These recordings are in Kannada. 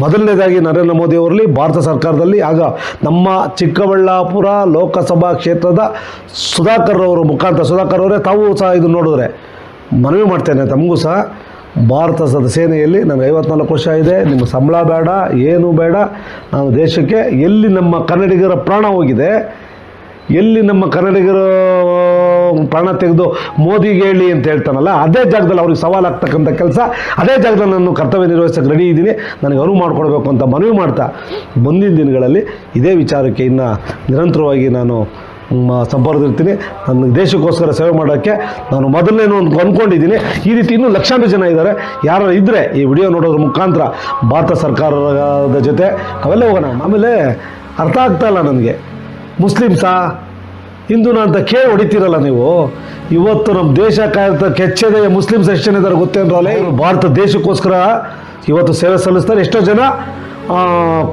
ಮೊದಲನೇದಾಗಿ ನರೇಂದ್ರ ಮೋದಿ ಅವರಲ್ಲಿ ಭಾರತ ಸರ್ಕಾರದಲ್ಲಿ, ಆಗ ನಮ್ಮ ಚಿಕ್ಕಬಳ್ಳಾಪುರ ಲೋಕಸಭಾ ಕ್ಷೇತ್ರದ ಸುಧಾಕರ್ ಅವರ ಮುಖಾಂತರ ಸುಧಾಕರ್ ಅವರೇ ತಾವು ಸಹ ಇದು ನೋಡಿದ್ರೆ. ಮನವಿ ಮಾಡ್ತೇನೆ ತಮಗೂ ಸಹ ಭಾರತ ಸದ, ಸೇನೆಯಲ್ಲಿ ನನಗೆ ಐವತ್ನಾಲ್ಕು ವರ್ಷ ಇದೆ ನಿಮ್ಮ ಸಂಬಳ ಬೇಡ, ಏನು ಬೇಡ. ನಾನು ದೇಶಕ್ಕೆ ಎಲ್ಲಿ ನಮ್ಮ ಕನ್ನಡಿಗರ ಪ್ರಾಣ ಹೋಗಿದೆ, ಎಲ್ಲಿ ನಮ್ಮ ಕನ್ನಡಿಗರು ಪ್ರಾಣ ತೆಗೆದು ಮೋದಿಗೆ ಹೇಳಿ ಅಂತ ಹೇಳ್ತಾನಲ್ಲ, ಅದೇ ಜಾಗದಲ್ಲಿ ಅವ್ರಿಗೆ ಸವಾಲಾಗ್ತಕ್ಕಂಥ ಕೆಲಸ, ಅದೇ ಜಾಗದಲ್ಲಿ ನಾನು ಕರ್ತವ್ಯ ನಿರ್ವಹಿಸಕ್ಕೆ ರೆಡಿ ಇದ್ದೀನಿ, ನನಗೆ ಅನುವು ಮಾಡಿಕೊಡ್ಬೇಕು ಅಂತ ಮನವಿ ಮಾಡ್ತಾ ಮುಂದಿನ ದಿನಗಳಲ್ಲಿ ಇದೇ ವಿಚಾರಕ್ಕೆ ಇನ್ನು ನಿರಂತರವಾಗಿ ನಾನು ಸಂಪರ್ಕದಲ್ಲಿರ್ತೀನಿ ನನ್ನ ದೇಶಕ್ಕೋಸ್ಕರ ಸೇವೆ ಮಾಡೋಕ್ಕೆ ನಾನು ಮೊದಲನೇನು ಅಂದ್ಕೊಂಡಿದ್ದೀನಿ ಈ ರೀತಿ ಇನ್ನೂ ಲಕ್ಷಾಂತರ ಜನ ಇದ್ದಾರೆ. ಯಾರು ಇದ್ದರೆ ಈ ವಿಡಿಯೋ ನೋಡೋದ್ರ ಮುಖಾಂತರ ಭಾರತ ಸರ್ಕಾರದ ಜೊತೆ ಅವೆಲ್ಲ ಹೋಗೋಣ. ಆಮೇಲೆ ಅರ್ಥ ಆಗ್ತಾ ಇಲ್ಲ ನನಗೆ. ಮುಸ್ಲಿಮ್ಸಾ? ಹಿಂದೂನ ಅಂತ ಕೇಳಿ ಹೊಡಿತೀರಲ್ಲ ನೀವು? ಇವತ್ತು ನಮ್ಮ ದೇಶ ಕಾಯ್ತ ಕೆಚ್ಚದೆ ಮುಸ್ಲಿಮ್ಸ್ ಎಷ್ಟು ಜನ ಇದ್ದಾರೆ ಗೊತ್ತೇನ್ರಲ್ಲ ಇವರು ಭಾರತ ದೇಶಕ್ಕೋಸ್ಕರ ಇವತ್ತು ಸೇವೆ ಸಲ್ಲಿಸ್ತಾರೆ. ಎಷ್ಟೋ ಜನ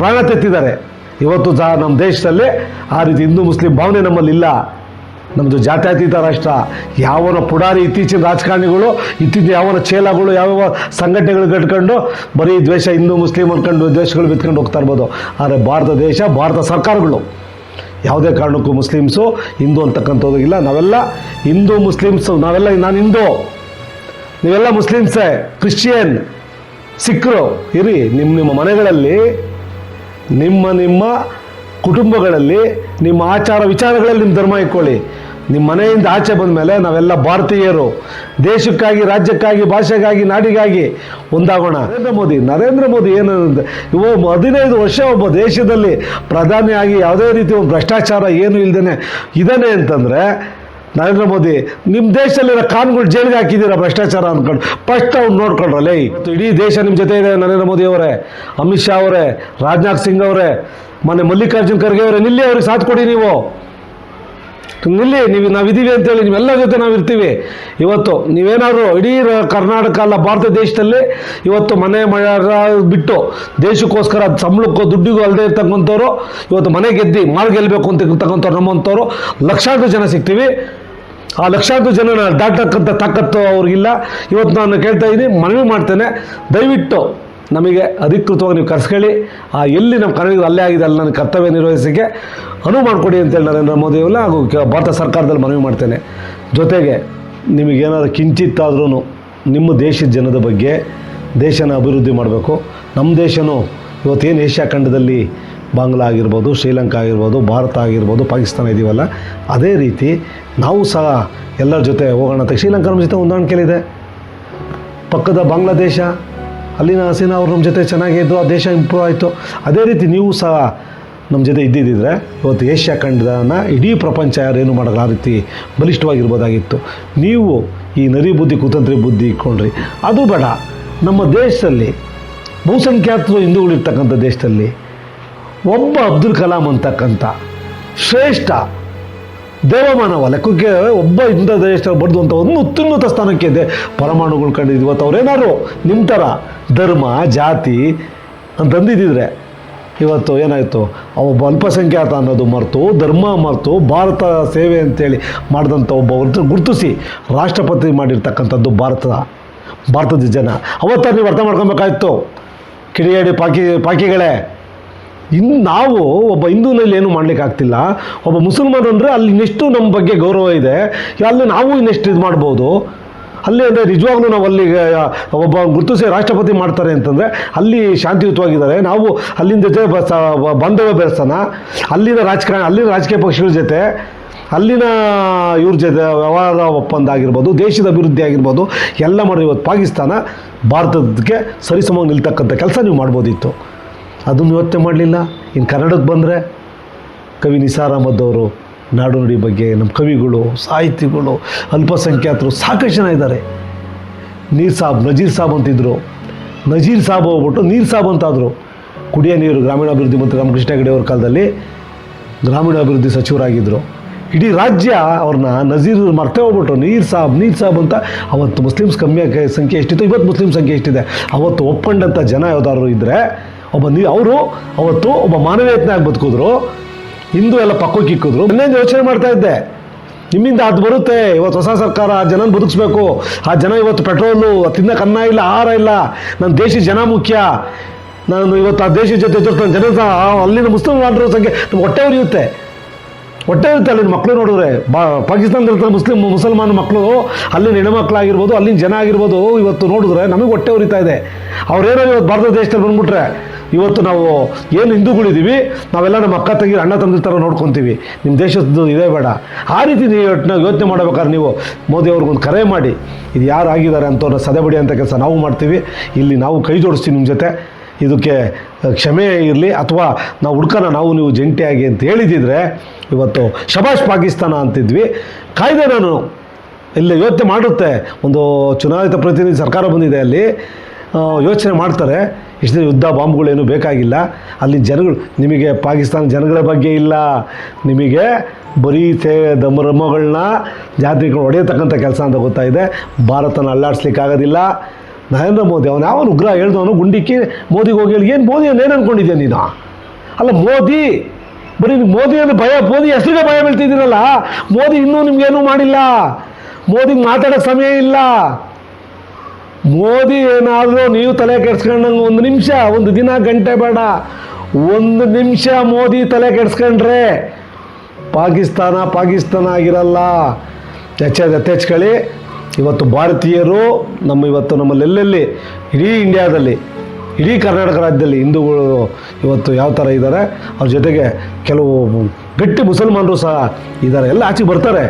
ಪ್ರಾಣ ತೆತ್ತಿದ್ದಾರೆ ಇವತ್ತು ಸಹ ನಮ್ಮ ದೇಶದಲ್ಲಿ ಆ ರೀತಿ ಹಿಂದೂ ಮುಸ್ಲಿಂ ಭಾವನೆ ನಮ್ಮಲ್ಲಿ ಇಲ್ಲ. ನಮ್ಮದು ಜಾತ್ಯತೀತ ರಾಷ್ಟ್ರ. ಯಾವನ ಪುಡಾರಿ ಇತ್ತೀಚಿನ ರಾಜಕಾರಣಿಗಳು ಇತ್ತೀಚಿನ ಯಾವನ ಚೇಲಗಳು ಯಾವ್ಯಾವ ಸಂಘಟನೆಗಳು ಕಟ್ಕೊಂಡು ಬರೀ ದ್ವೇಷ ಹಿಂದೂ ಮುಸ್ಲಿಂ ಅನ್ಕೊಂಡು ದ್ವೇಷಗಳು ಬಿತ್ಕೊಂಡು ಹೋಗ್ತಾ ಇರ್ಬೋದು. ಆದರೆ ಭಾರತ ದೇಶ ಭಾರತ ಸರ್ಕಾರಗಳು ಯಾವುದೇ ಕಾರಣಕ್ಕೂ ಮುಸ್ಲಿಮ್ಸು ಹಿಂದೂ ಅಂತಕ್ಕಂಥದ್ದು ಇಲ್ಲ. ನಾವೆಲ್ಲ ಹಿಂದೂ ಮುಸ್ಲಿಮ್ಸು. ನಾವೆಲ್ಲ ನಾನು ಹಿಂದೂ. ನೀವೆಲ್ಲ ಮುಸ್ಲಿಮ್ಸೇ, ಕ್ರಿಶ್ಚಿಯನ್, ಸಿಖ್ರು, ಇರಿ ನಿಮ್ಮ ನಿಮ್ಮ ಮನೆಗಳಲ್ಲಿ, ನಿಮ್ಮ ನಿಮ್ಮ ಕುಟುಂಬಗಳಲ್ಲಿ, ನಿಮ್ಮ ಆಚಾರ ವಿಚಾರಗಳಲ್ಲಿ ನಿಮ್ಮ ಧರ್ಮ ಇಟ್ಕೊಳ್ಳಿ. ನಿಮ್ಮ ಮನೆಯಿಂದ ಆಚೆ ಬಂದ ಮೇಲೆ ನಾವೆಲ್ಲ ಭಾರತೀಯರು, ದೇಶಕ್ಕಾಗಿ, ರಾಜ್ಯಕ್ಕಾಗಿ, ಭಾಷೆಗಾಗಿ, ನಾಡಿಗಾಗಿ ಒಂದಾಗೋಣ. ನರೇಂದ್ರ ಮೋದಿ ನರೇಂದ್ರ ಮೋದಿ ಏನು ಇವ ಹದಿನೈದು ವರ್ಷ ಒಬ್ಬ ದೇಶದಲ್ಲಿ ಪ್ರಧಾನಿಯಾಗಿ ಯಾವುದೇ ರೀತಿ ಒಂದು ಭ್ರಷ್ಟಾಚಾರ ಏನು ಇಲ್ಲದೇನೆ ಇದ್ದಾನೆ ಅಂತಂದರೆ, ನರೇಂದ್ರ ಮೋದಿ ನಿಮ್ಮ ದೇಶದಲ್ಲಿರೋ ಕಾನ್ಗಳು ಜೈಲಿಗೆ ಹಾಕಿದ್ದೀರಾ ಭ್ರಷ್ಟಾಚಾರ ಅಂದ್ಕೊಂಡು ಫಸ್ಟ್ ಅವ್ನು ನೋಡ್ಕೊಂಡ್ರಲ್ಲ ಇವತ್ತು ಇಡೀ ದೇಶ ನಿಮ್ಮ ಜೊತೆ ಇದೆ ನರೇಂದ್ರ ಮೋದಿ ಅವರೇ, ಅಮಿತ್ ಶಾ ಅವರೇ, ರಾಜನಾಥ್ ಸಿಂಗ್ ಅವರೇ ಮೊನ್ನೆ ಮಲ್ಲಿಕಾರ್ಜುನ್ ಖರ್ಗೆ ಅವರೇ, ನಿಲ್ಲಿ ಅವ್ರಿಗೆ ಸಾಥ್ ಕೊಡಿ ನೀವು. ನಿಲ್ಲಿ ನೀವು ನಾವಿದ್ದೀವಿ ಅಂತೇಳಿ ನೀವೆಲ್ಲ ಜೊತೆ ನಾವು ಇರ್ತೀವಿ ಇವತ್ತು ನೀವೇನಾದ್ರು ಇಡೀ ಕರ್ನಾಟಕ ಅಲ್ಲ, ಭಾರತ ದೇಶದಲ್ಲಿ ಇವತ್ತು ಮನೆ ಮಳ ಬಿಟ್ಟು ದೇಶಕ್ಕೋಸ್ಕರ ಸಂಬಳಕ್ಕೋ ದುಡ್ಡಿಗೂ ಅಲ್ಲದೆ ಇರ್ತಕ್ಕಂಥವ್ರು, ಇವತ್ತು ಮನೆ ಗೆದ್ದಿ ಮಾಲ್ ಗೆಲ್ಲಬೇಕು ಅಂತ ಇರ್ತಕ್ಕಂಥವ್ರು ನಮ್ಮಂಥವ್ರು, ಲಕ್ಷಾಂತರ ಜನ ಸಿಗ್ತೀವಿ. ಆ ಲಕ್ಷಾಂತರ ಜನನ ದಾಟಕ್ಕಂಥ ತಾಕತ್ತು ಅವ್ರಿಗಿಲ್ಲ. ಇವತ್ತು ನಾನು ಕೇಳ್ತಾ ಇದ್ದೀನಿ, ಮನವಿ ಮಾಡ್ತೇನೆ. ದಯವಿಟ್ಟು ನಮಗೆ ಅಧಿಕೃತವಾಗಿ ನೀವು ಕರೆಸ್ಕೊಳ್ಳಿ. ಆ, ಎಲ್ಲಿ ನಮ್ಮ ಕನ್ನಡಿಗರು ಅಲ್ಲೇ ಆಗಿದೆ ಅಲ್ಲಿ ನನ್ನ ಕರ್ತವ್ಯ ನಿರ್ವಹಿಸೋಕ್ಕೆ ಅನುವು ಮಾಡಿಕೊಡಿ ಅಂತೇಳಿ ನರೇಂದ್ರ ಮೋದಿ ಹಾಗೂ ಭಾರತ ಸರ್ಕಾರದಲ್ಲಿ ಮನವಿ ಮಾಡ್ತೇನೆ. ಜೊತೆಗೆ ನಿಮಗೇನಾದ್ರು ಕಿಂಚಿತ್ತಾದ್ರೂ ನಿಮ್ಮ ದೇಶದ ಜನದ ಬಗ್ಗೆ ದೇಶನ ಅಭಿವೃದ್ಧಿ ಮಾಡಬೇಕು. ನಮ್ಮ ದೇಶನೂ ಇವತ್ತೇನು ಏಷ್ಯಾ ಖಂಡದಲ್ಲಿ ಬಾಂಗ್ಲಾ ಆಗಿರ್ಬೋದು, ಶ್ರೀಲಂಕಾ ಆಗಿರ್ಬೋದು, ಭಾರತ ಆಗಿರ್ಬೋದು, ಪಾಕಿಸ್ತಾನ ಇದೀವಲ್ಲ, ಅದೇ ರೀತಿ ನಾವು ಸಹ ಎಲ್ಲರ ಜೊತೆ ಹೋಗೋಣ ಅಂತ ಶ್ರೀಲಂಕಾ ನಮ್ಮ ಜೊತೆ ಹೊಂದಾಣಿಕೆಯಲ್ಲಿದೆ. ಪಕ್ಕದ ಬಾಂಗ್ಲಾದೇಶ ಅಲ್ಲಿನ ಹಸೀನಾ ಅವರು ನಮ್ಮ ಜೊತೆ ಚೆನ್ನಾಗೇ ಇದ್ದು, ಆ ದೇಶ ಇಂಪ್ರೂವ್ ಆಯಿತು. ಅದೇ ರೀತಿ ನೀವು ಸಹ ನಮ್ಮ ಜೊತೆ ಇದ್ದಿದ್ದಿದ್ರೆ ಇವತ್ತು ಏಷ್ಯಾ ಖಂಡನ ಇಡೀ ಪ್ರಪಂಚ ಯಾರೇನು ಮಾಡೋಲ್ಲ, ಆ ರೀತಿ ಬಲಿಷ್ಠವಾಗಿರ್ಬೋದಾಗಿತ್ತು. ನೀವು ಈ ನರಿ ಬುದ್ಧಿ, ಕುತಂತ್ರಿ ಬುದ್ಧಿ ಇಟ್ಕೊಂಡ್ರಿ. ಅದು ಬೇಡ. ನಮ್ಮ ದೇಶದಲ್ಲಿ ಬಹುಸಂಖ್ಯಾತರು ಹಿಂದೂಗಳಿರ್ತಕ್ಕಂಥ ದೇಶದಲ್ಲಿ ಒಬ್ಬ ಅಬ್ದುಲ್ ಕಲಾಂ ಅಂತಕ್ಕಂಥ ಶ್ರೇಷ್ಠ ದೇವಮಾನವ ಲೆಕ್ಕಕ್ಕೆ ಒಬ್ಬ ಇಂಥ ದೇಶ ಬಡ್ದು ಅಂತ ಒಂದು ಉತ್ತುನ್ನತ ಸ್ಥಾನಕ್ಕೆ ಇದೆ. ಪರಮಾಣುಗಳು ಕಂಡಿದ್ದು ಇವತ್ತು ಅವ್ರೇನಾದ್ರು ನಿಮ್ಮ ಥರ ಧರ್ಮ, ಜಾತಿ ಅಂತಂದಿದ್ದಿದ್ರೆ ಇವತ್ತು ಏನಾಯಿತು? ಒಬ್ಬ ಅಲ್ಪಸಂಖ್ಯಾತ ಅನ್ನೋದು ಮರೆತು, ಧರ್ಮ ಮರೆತು, ಭಾರತ ಸೇವೆ ಅಂತೇಳಿ ಮಾಡಿದಂಥ ಒಬ್ಬ ಗುರುತಿಸಿ ರಾಷ್ಟ್ರಪತಿ ಮಾಡಿರ್ತಕ್ಕಂಥದ್ದು ಭಾರತ, ಭಾರತದ ಜನ. ಅವತ್ತ ನೀವು ಅರ್ಥ ಮಾಡ್ಕೊಬೇಕಾಯ್ತು. ಕಿಡಿಯಾಡಿ ಪಾಕಿ, ಪಾಕಿಗಳೇ. ಇನ್ನು ನಾವು ಒಬ್ಬ ಹಿಂದೂನಲ್ಲಿ ಏನು ಮಾಡ್ಲಿಕ್ಕೆ ಆಗ್ತಿಲ್ಲ. ಒಬ್ಬ ಮುಸಲ್ಮಾನ್ ಅಂದರೆ ಅಲ್ಲಿ ಇನ್ನೆಷ್ಟು ನಮ್ಮ ಬಗ್ಗೆ ಗೌರವ ಇದೆ. ಅಲ್ಲಿ ನಾವು ಇನ್ನೆಷ್ಟು ಇದು ಮಾಡ್ಬೋದು. ಅಲ್ಲಿ ಅಂದರೆ ನಿಜವಾಗ್ಲೂ ನಾವು ಅಲ್ಲಿ ಒಬ್ಬ ಗುರುತಿಸಿ ರಾಷ್ಟ್ರಪತಿ ಮಾಡ್ತಾರೆ ಅಂತಂದರೆ ಅಲ್ಲಿ ಶಾಂತಿಯುತವಾಗಿದ್ದಾರೆ. ನಾವು ಅಲ್ಲಿನ ಜೊತೆ ಬಾಂಧವ್ಯ ಬೆಳೆಸೋಣ. ಅಲ್ಲಿನ ರಾಜಕಾರಣ, ಅಲ್ಲಿನ ರಾಜಕೀಯ ಪಕ್ಷಗಳ ಜೊತೆ, ಅಲ್ಲಿನ ಇವ್ರ ಜೊತೆ ವ್ಯವಹಾರ ಒಪ್ಪಂದ ಆಗಿರ್ಬೋದು ದೇಶದ ಅಭಿವೃದ್ಧಿ ಆಗಿರ್ಬೋದು, ಎಲ್ಲ ಮಾಡಿ ಇವತ್ತು ಪಾಕಿಸ್ತಾನ ಭಾರತಕ್ಕೆ ಸರಿಸಮವಾಗಿ ನಿಲ್ತಕ್ಕಂಥ ಕೆಲಸ ನೀವು ಮಾಡ್ಬೋದಿತ್ತು. ಅದನ್ನು ಯೋಚನೆ ಮಾಡಲಿಲ್ಲ. ಇನ್ನು ಕನ್ನಡಕ್ಕೆ ಬಂದರೆ ಕವಿ ನಿಸಾರ್ ಅವರು, ನಾಡು ನುಡಿ ಬಗ್ಗೆ ನಮ್ಮ ಕವಿಗಳು, ಸಾಹಿತಿಗಳು, ಅಲ್ಪಸಂಖ್ಯಾತರು ಸಾಕಷ್ಟು ಜನ ಇದ್ದಾರೆ. ನೀರ್ ಸಾಬ್, ನಜೀರ್ ಸಾಬ್ ಅಂತಿದ್ರು. ನಜೀರ್ ಸಾಬ್ ಹೋಗ್ಬಿಟ್ಟು ನೀರ್ ಸಾಬ್ ಅಂತಾದರು. ಕುಡಿಯ ನೀರು ಗ್ರಾಮೀಣಾಭಿವೃದ್ಧಿ ಮಂತ್ರಿ ರಾಮಕೃಷ್ಣ ಹೆಗಡೆ ಅವ್ರ ಕಾಲದಲ್ಲಿ ಗ್ರಾಮೀಣಾಭಿವೃದ್ಧಿ ಸಚಿವರಾಗಿದ್ದರು ಇಡೀ ರಾಜ್ಯ ಅವ್ರನ್ನ ನಜೀರ್ ಮರ್ತೆ ಹೋಗ್ಬಿಟ್ರು. ನೀರ್ ಸಾಬ್ ನೀರ್ ಸಾಬ್ ಅಂತ ಅವತ್ತು ಮುಸ್ಲಿಮ್ಸ್ ಕಮ್ಮಿ ಸಂಖ್ಯೆ ಎಷ್ಟಿತ್ತು? ಇವತ್ತು ಮುಸ್ಲಿಂ ಸಂಖ್ಯೆ ಎಷ್ಟಿದೆ? ಅವತ್ತು ಒಪ್ಪಂಡಂಥ ಜನ ಯಾವ್ದಾದ್ರು ಇದ್ದರೆ ಒಬ್ಬ ನೀ ಅವರು ಅವತ್ತು ಒಬ್ಬ ಮಾನವೀಯತ್ನಾಗಿ ಬದುಕಿದ್ರು, ಹಿಂದೂ ಎಲ್ಲ ಪಕ್ಕಕ್ಕೆ ಇಕ್ಕಿದ್ರು ಇನ್ನೇನು ಯೋಚನೆ ಮಾಡ್ತಾ ಇದ್ದೆ? ನಿಮ್ಮಿಂದ ಅದು ಬರುತ್ತೆ. ಇವತ್ತು ಹೊಸ ಸರ್ಕಾರ, ಆ ಜನನ ಬದುಕಿಸ್ಬೇಕು. ಆ ಜನ ಇವತ್ತು ಪೆಟ್ರೋಲು ತಿನ್ನಕ್ಕೆ ಅನ್ನ ಇಲ್ಲ, ಆಹಾರ ಇಲ್ಲ. ನನ್ನ ದೇಶ ಜನ ಮುಖ್ಯ. ನಾನು ಇವತ್ತು ಆ ದೇಶದ ಜೊತೆ ಜೊತೆ ಜನ ಅಲ್ಲಿನ ಮುಸ್ಲಿಂ ಸಂಖ್ಯೆ ಹೊಟ್ಟೆ ಉರಿಯುತ್ತೆ. ಹೊಟ್ಟೆ ಇರುತ್ತೆ ಅಲ್ಲಿನ ಮಕ್ಕಳು ನೋಡಿದ್ರೆ. ಬಾ ಪಾಕಿಸ್ತಾನದಲ್ಲಿರ್ತಾರೆ ಮುಸ್ಲಿಂ, ಮುಸಲ್ಮಾನ ಮಕ್ಕಳು ಅಲ್ಲಿನ ಹೆಣ್ಮಕ್ಳಾಗಿರ್ಬೋದು, ಅಲ್ಲಿನ ಜನ ಆಗಿರ್ಬೋದು, ಇವತ್ತು ನೋಡಿದ್ರೆ ನಮಗೆ ಹೊಟ್ಟೆ ಉರಿತಾ ಇದೆ. ಅವ್ರೇನೋ ಇವತ್ತು ಭಾರತ ದೇಶದಲ್ಲಿ ಬಂದ್ಬಿಟ್ರೆ, ಇವತ್ತು ನಾವು ಏನು ಹಿಂದೂಗಳಿದ್ದೀವಿ ನಾವೆಲ್ಲ ನಮ್ಮ ಅಕ್ಕ ತಂಗಿ, ಅಣ್ಣ ತಂದೆ ಥರ ನೋಡ್ಕೊತೀವಿ. ನಿಮ್ಮ ದೇಶದ್ದು ಇದೇ ಬೇಡ. ಆ ರೀತಿ ನೀವು ಯೋಚನೆ ಮಾಡ್ಬೇಕಾದ್ರೆ ನೀವು ಮೋದಿ ಅವ್ರಿಗೊಂದು ಕರೆ ಮಾಡಿ. ಇದು ಯಾರು ಆಗಿದ್ದಾರೆ ಅಂತವ್ರನ್ನ ಸದೆಬಡಿ ಅಂತ ಕೆಲಸ ನಾವು ಮಾಡ್ತೀವಿ. ಇಲ್ಲಿ ನಾವು ಕೈ ಜೋಡಿಸ್ತೀವಿ ನಿಮ್ಮ ಜೊತೆ. ಇದಕ್ಕೆ ಕ್ಷಮೆ ಇರಲಿ ಅಥವಾ ನಾವು ಹುಡ್ಕೋಣ ನಾವು ನೀವು ಜಂಟಿಯಾಗಿ ಅಂತ ಹೇಳಿದಿದ್ರೆ ಇವತ್ತು ಶಬಾಷ್ ಪಾಕಿಸ್ತಾನ ಅಂತಿದ್ವಿ. ಕಾಯ್ದೆ ನಾನು ಇಲ್ಲಿ ಯೋಚನೆ ಮಾಡುತ್ತೆ. ಒಂದು ಚುನಾಯಿತ ಪ್ರತಿನಿಧಿ ಸರ್ಕಾರ ಬಂದಿದೆ ಅಲ್ಲಿ. ಯೋಚನೆ ಮಾಡ್ತಾರೆ. ಇಷ್ಟು ಯುದ್ಧ ಬಾಂಬ್ಗಳೇನು ಬೇಕಾಗಿಲ್ಲ. ಅಲ್ಲಿ ಜನಗಳು, ನಿಮಗೆ ಪಾಕಿಸ್ತಾನ ಜನಗಳ ಬಗ್ಗೆ ಇಲ್ಲ. ನಿಮಗೆ ಬರೀ ತೇ ದಮರಮಗಳನ್ನ ಜಾತ್ರೆಗಳು ಹೊಡೆಯತಕ್ಕಂಥ ಕೆಲಸ ಅಂತ ಗೊತ್ತಾಗಿದೆ. ಭಾರತನ ಅಲ್ಲಾಡಿಸ್ಲಿಕ್ಕೆ ಆಗೋದಿಲ್ಲ ನರೇಂದ್ರ ಮೋದಿ, ಅವನು ಯಾವ ಉಗ್ರ ಹೇಳ್ದವನು ಗುಂಡಿಕ್ಕಿ ಮೋದಿಗೆ ಹೋಗಿ ಹೇಳಿ, ಏನು ಮೋದಿ ಏನು ಅನ್ಕೊಂಡಿದ್ದೆ ನೀನು? ಅಲ್ಲ, ಮೋದಿ, ಬರೀ ಮೋದಿ ಅಂದ್ರೆ ಭಯ, ಮೋದಿ ಹೆಸರಿಗೆ ಭಯ ಬೀಳ್ತಿದ್ದೀರಲ್ಲ ಮೋದಿ ಇನ್ನೂ ನಿಮ್ಗೇನೂ ಮಾಡಿಲ್ಲ ಮೋದಿಗೆ ಮಾತಾಡೋ ಸಮಯ ಇಲ್ಲ. ಮೋದಿ ಏನಾದರೂ ನೀವು ತಲೆ ಕೆಡ್ಸ್ಕೊಂಡಂಗೆ ಒಂದು ನಿಮಿಷ, ಒಂದು ದಿನ ಗಂಟೆ ಬೇಡ, ಒಂದು ನಿಮಿಷ ಮೋದಿ ತಲೆ ಕೆಡ್ಸ್ಕೊಂಡ್ರೆ ಪಾಕಿಸ್ತಾನ ಪಾಕಿಸ್ತಾನ ಆಗಿರಲ್ಲ. ಎಚ್ಚ ಎತ್ತೆಚ್ಕೊಳ್ಳಿ ಇವತ್ತು ಭಾರತೀಯರು ನಮ್ಮ ಇವತ್ತು ನಮ್ಮಲ್ಲೆಲ್ಲೆಲ್ಲಿ ಇಡೀ ಇಂಡಿಯಾದಲ್ಲಿ, ಇಡೀ ಕರ್ನಾಟಕ ರಾಜ್ಯದಲ್ಲಿ ಹಿಂದೂಗಳು ಇವತ್ತು ಯಾವ ಥರ ಇದ್ದಾರೆ, ಅವ್ರ ಜೊತೆಗೆ ಕೆಲವು ಗಟ್ಟಿ ಮುಸಲ್ಮಾನರು ಸಹ ಇದ್ದಾರೆ. ಎಲ್ಲ ಆಚೆಗೆ ಬರ್ತಾರೆ.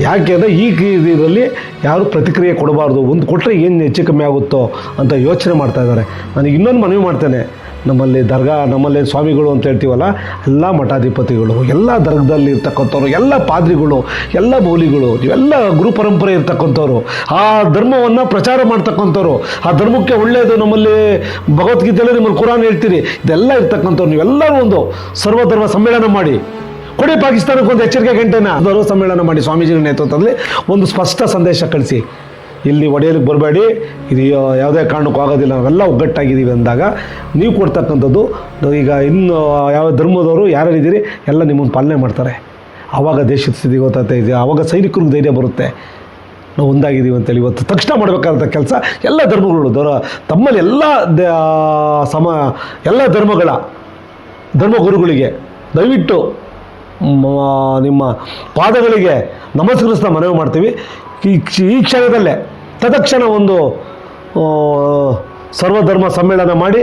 ಯಾಕೆ ಅಂದರೆ ಈ ಇದರಲ್ಲಿ ಯಾರು ಪ್ರತಿಕ್ರಿಯೆ ಕೊಡಬಾರ್ದು. ಒಂದು ಕೊಟ್ಟರೆ ಏನು ಹೆಚ್ಚು ಕಮ್ಮಿ ಆಗುತ್ತೋ ಅಂತ ಯೋಚನೆ ಮಾಡ್ತಾ ಇದ್ದಾರೆ. ನನಗೆ ಇನ್ನೊಂದು ಮನವಿ ಮಾಡ್ತೇನೆ. ನಮ್ಮಲ್ಲಿ ದರ್ಗಾ, ನಮ್ಮಲ್ಲಿ ಸ್ವಾಮಿಗಳು ಅಂತ ಹೇಳ್ತೀವಲ್ಲ, ಎಲ್ಲ ಮಠಾಧಿಪತಿಗಳು, ಎಲ್ಲ ದರ್ಗದಲ್ಲಿ ಇರ್ತಕ್ಕಂಥವ್ರು, ಎಲ್ಲ ಪಾದ್ರಿಗಳು, ಎಲ್ಲ ಬೌಲಿಗಳು ಇವೆಲ್ಲ ಗುರು ಪರಂಪರೆ ಇರ್ತಕ್ಕಂಥವ್ರು, ಆ ಧರ್ಮವನ್ನು ಪ್ರಚಾರ ಮಾಡ್ತಕ್ಕಂಥವ್ರು, ಆ ಧರ್ಮಕ್ಕೆ ಒಳ್ಳೆಯದು ನಮ್ಮಲ್ಲಿ ಭಗವದ್ಗೀತೆಯಲ್ಲಿ ನಿಮ್ಮಲ್ಲಿ ಕುರಾನ್ ಹೇಳ್ತೀರಿ, ಇದೆಲ್ಲ ಇರ್ತಕ್ಕಂಥವ್ರು, ನೀವೆಲ್ಲರೂ ಒಂದು ಸರ್ವಧರ್ಮ ಸಮ್ಮೇಳನ ಮಾಡಿ. ಕೊಡಿ ಪಾಕಿಸ್ತಾನಕ್ಕೆ ಒಂದು ಎಚ್ಚರಿಕೆ ಗಂಟೆನ. ಧರ್ಮ ಸಮ್ಮೇಳನ ಮಾಡಿ ಸ್ವಾಮೀಜಿಗಳ ನೇತೃತ್ವದಲ್ಲಿ ಒಂದು ಸ್ಪಷ್ಟ ಸಂದೇಶ ಕಳಿಸಿ. ಇಲ್ಲಿ ಒಡೆಯಲಿಕ್ಕೆ ಬರಬೇಡಿ. ಇದು ಯಾವುದೇ ಕಾರಣಕ್ಕೂ ಆಗೋದಿಲ್ಲ. ನಾವೆಲ್ಲ ಒಗ್ಗಟ್ಟಾಗಿದ್ದೀವಿ ಅಂದಾಗ ನೀವು ಕೊಡ್ತಕ್ಕಂಥದ್ದು ಈಗ ಇನ್ನು ಯಾವ ಧರ್ಮದವರು ಯಾರ್ಯಾರಿದ್ದೀರಿ ಎಲ್ಲ ನಿಮ್ಮನ್ನು ಪಾಲನೆ ಮಾಡ್ತಾರೆ. ಆವಾಗ ದೇಶದ ಸ್ಥಿತಿ ಗೊತ್ತಾಗ್ತಾ ಇದೆ. ಆವಾಗ ಸೈನಿಕರಿಗೆ ಧೈರ್ಯ ಬರುತ್ತೆ. ನಾವು ಒಂದಾಗಿದ್ದೀವಿ ಅಂತೇಳಿ ಇವತ್ತು. ತಕ್ಷಣ ಮಾಡಬೇಕಾದಂಥ ಕೆಲಸ ಎಲ್ಲ ಧರ್ಮಗಳು. ದೊರ ತಮ್ಮಲ್ಲಿ ಎಲ್ಲ ಸಮ ಎಲ್ಲ ಧರ್ಮಗಳ ಧರ್ಮಗುರುಗಳಿಗೆ ದಯವಿಟ್ಟು ನಿಮ್ಮ ಪಾದಗಳಿಗೆ ನಮಸ್ಕರಿಸ್ತಾ ಮನವಿ ಮಾಡ್ತೀವಿ. ಈ ಕ್ಷಣದಲ್ಲೇ ತತ್ಕ್ಷಣ ಒಂದು ಸರ್ವಧರ್ಮ ಸಮ್ಮೇಳನ ಮಾಡಿ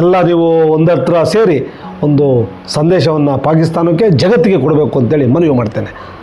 ಎಲ್ಲ ನೀವು ಒಂದತ್ರ ಸೇರಿ ಒಂದು ಸಂದೇಶವನ್ನು ಪಾಕಿಸ್ತಾನಕ್ಕೆ ಜಗತ್ತಿಗೆ ಕೊಡಬೇಕು ಅಂತೇಳಿ ಮನವಿ ಮಾಡ್ತೇನೆ.